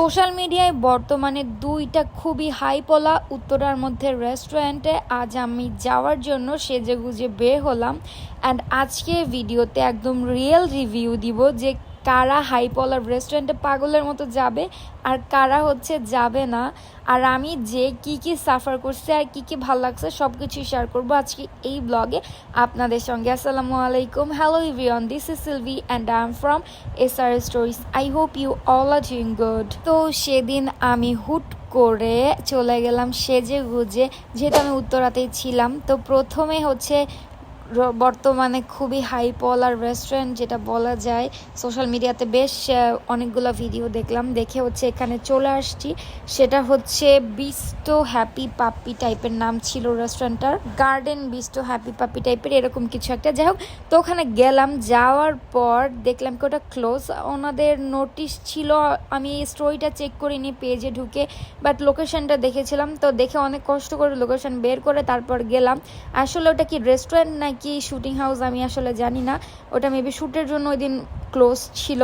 Social মিডিয়ায় বর্তমানে দুইটা খুবই হাইপলা উত্তরার মধ্যে রেস্টুরেন্টে আজ আমি যাওয়ার জন্য সেজে গুজে বের হলাম। অ্যান্ড আজকে ভিডিওতে একদম রিয়েল রিভিউ দিব যে কারা হাইপলার রেস্টুরেন্টে পাগলের মতো যাবে আর কারা হচ্ছে যাবে না? আর আমি যে কি কি সাফার করছে আর কি কি ভালো লাগছে সব কিছুই শেয়ার করব আজকে এই ব্লগে আপনাদের সঙ্গে। আসসালামু আলাইকুম। Hello everyone this is Silvi and I am from S R stories I hope you all are doing good তো সেদিন আমি হুট করে চলে গেলাম সেজে গুজে, যেহেতু আমি উত্তরাতেই ছিলাম, তো প্রথমে হচ্ছে বর্তমানে খুবই হাই পলার রেস্টুরেন্ট যেটা বলা যায়। সোশ্যাল মিডিয়াতে বেশ অনেকগুলো ভিডিও দেখলাম। দেখে হচ্ছে এখানে চলে আসছি। সেটা হচ্ছে বিস্টো হ্যাপি পাপ্পি টাইপের নাম ছিল রেস্টুরেন্টটার গার্ডেন বিস্টো হ্যাপি পাপ্পি টাইপের এরকম কিছু একটা। যাই হোক, তো ওখানে গেলাম। যাওয়ার পর দেখলাম কি ওটা ক্লোজ ওনাদের নোটিশ ছিল, আমি স্টোরিটা চেক করিনি পেজে ঢুকে। বাট লোকেশনটা দেখেছিলাম। তো দেখে অনেক কষ্ট করে লোকেশন বের করে তারপর গেলাম। আসলে ওটা কি রেস্টুরেন্ট নাকি শুটিং হাউস আমি আসলে জানি না। ওটা মেবি শ্যুটের জন্য ওই দিন ক্লোজ ছিল।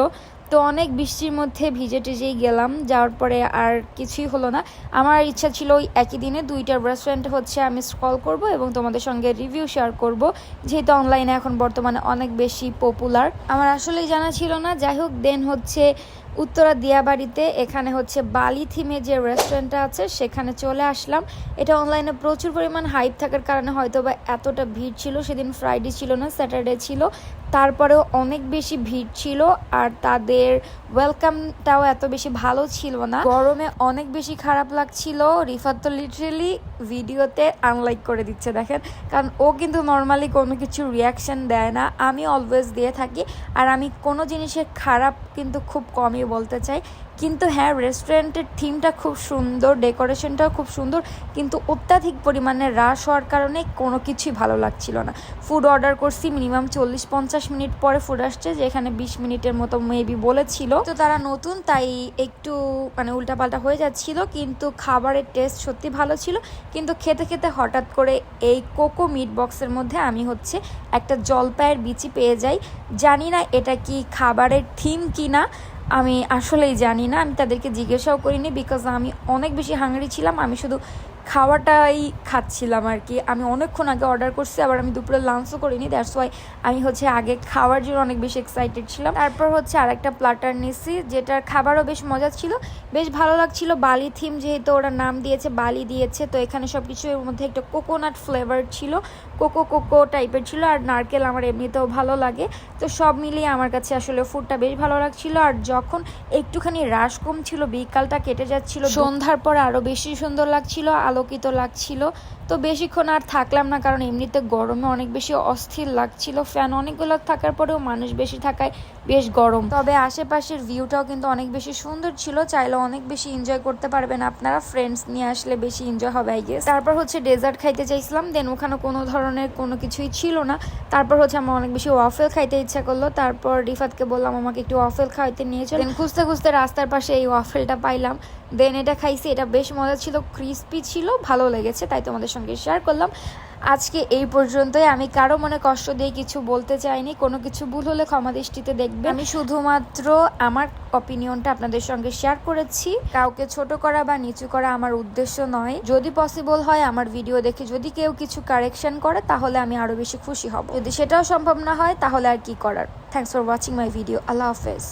তো অনেক বৃষ্টির মধ্যে ভিজে টিজেই গেলাম। যাওয়ার পরে আর কিছুই হলো না। আমার ইচ্ছা ছিল ওই একই দিনে দুইটা রেস্টুরেন্ট হচ্ছে আমি স্ক্রল করব এবং তোমাদের সঙ্গে রিভিউ শেয়ার করব। যেহেতু অনলাইনে এখন বর্তমানে অনেক বেশি পপুলার আমার আসলেই জানা ছিল না। যাই হোক দেন হচ্ছে উত্তরা দিয়াবাড়িতে, এখানে হচ্ছে বালি থিমে যে রেস্টুরেন্টটা আছে, সেখানে চলে আসলাম। এটা অনলাইনে প্রচুর পরিমাণ হাইপ থাকার কারণে হয়তো বা এতটা ভিড় ছিল, সেদিন ফ্রাইডে ছিল না স্যাটারডে ছিল। তারপরেও অনেক বেশি ভিড় ছিল, আর তাদের ওয়েলকামটাও এত বেশি ভালো ছিল না। গরমে অনেক বেশি খারাপ লাগছিল, রিফাত তো লিটারেলি ভিডিওতে আনলাইক করে দিচ্ছে, দেখেন। কারণ ও কিন্তু নর্মালি কোনো কিছু রিয়াকশন দেয় না। আমি অলওয়েজ দিয়ে থাকি। আর আমি কোনো জিনিসের খারাপ কিন্তু খুব কমই বলতে চাই। কিন্তু হ্যাঁ রেস্টুরেন্টের থিমটা খুব সুন্দর ডেকোরেশনটাও খুব সুন্দর। কিন্তু অত্যাধিক পরিমাণে হ্রাস হওয়ার কারণে কোনো কিছুই ভালো লাগছিল না। ফুড অর্ডার করছি মিনিমাম চল্লিশ পঞ্চাশ মিনিট পরে ফুড আসছে, যেখানে বিশ মিনিটের মতো মেবি বলেছিল। তো তারা নতুন, তাই একটু মানে উল্টাপাল্টা হয়ে যাচ্ছিল, কিন্তু খাবারের টেস্ট সত্যি ভালো ছিল। কিন্তু খেতে খেতে হঠাৎ করে এই কোকো মিট বক্সের মধ্যে আমি হচ্ছে একটা জলপাইয়ের বিচি পেয়ে যাই। জানি না এটা কি খাবারের থিম কি না আমি আসলেই জানি না, আমি তাদেরকে জিজ্ঞাসাও করিনি বিকজ আমি অনেক বেশি হাঙ্গারি ছিলাম, আমি শুধু খাওয়াটাই খাচ্ছিলাম আর কি। আমি অনেকক্ষণ আগে অর্ডার করছি, আবার আমি দুপুরে লাঞ্চও করিনি দ্যাটস ওয়াই আমি হচ্ছে আগে খাওয়ার জন্য অনেক বেশি এক্সাইটেড ছিলাম। তারপর হচ্ছে আর একটা প্লাটার নিছি, যেটার খাবারও বেশ মজা ছিল, বেশ ভালো লাগছিল। বালি থিম যেহেতু ওরা নাম দিয়েছে, বালি দিয়েছে, তো এখানে সব কিছু এর মধ্যে একটা কোকোনাট ফ্লেভার ছিল কোকো কোকো টাইপের ছিল, আর নারকেল আমার এমনিতেও ভালো লাগে। তো সব মিলিয়ে আমার কাছে আসলে ফুডটা বেশ ভালো লাগছিল, আর যখন একটুখানি হ্রাস কম ছিল, বিকালটা কেটে যাচ্ছিল, সন্ধ্যার পর আরও বেশি সুন্দর লাগছিল আলোকিত লাগছিল। তো বেশিক্ষণ আর থাকলাম না, কারণ এমনিতে গরমে অনেক বেশি অস্থির লাগছিল। ফ্যান অনেকগুলো থাকার পরেও মানুষ বেশি থাকায় বেশ গরম। তবে আশেপাশের ভিউটাও কিন্তু অনেক বেশি সুন্দর ছিল। চাইলে অনেক বেশি এনজয় করতে পারবেন আপনারা। ফ্রেন্ডস নিয়ে আসলে বেশি এনজয় হবে আই গেস তারপর হচ্ছে ডেজার্ট খাইতে চাইছিলাম। দেন ওখানে কোনো ধরনের কোনো কিছুই ছিল না। তারপর হচ্ছে আমার অনেক বেশি ওয়াফেল খাইতে ইচ্ছা করল। তারপর রিফাতকে বললাম, আমাকে একটু ওয়াফেল খাইতে নিয়ে খুঁজতে খুঁজতে রাস্তার পাশে এই ওয়াফেলটা পাইলাম। দেন এটা খাইছি, এটা বেশ মজা ছিল ক্রিস্পি ছিল। ভালো লেগেছে, তাই তোমাদের সঙ্গে শেয়ার করলাম। আজকে এই পর্যন্তই। আমি কারও মনে কষ্ট দিয়ে কিছু বলতে চাইনি, কোনো কিছু ভুল হলে ক্ষমা দৃষ্টিতে দেখবে আমি শুধুমাত্র আমার অপিনিয়নটা আপনাদের সঙ্গে শেয়ার করেছি। কাউকে ছোট করা বা নিচু করা আমার উদ্দেশ্য নয়। যদি পসিবল হয় আমার ভিডিও দেখে যদি কেউ কিছু কারেকশন করে, তাহলে আমি আরও বেশি খুশি হব। যদি সেটাও সম্ভব না হয়, তাহলে আর কি করার? Thanks for watching my video আল্লাহ হাফেজ।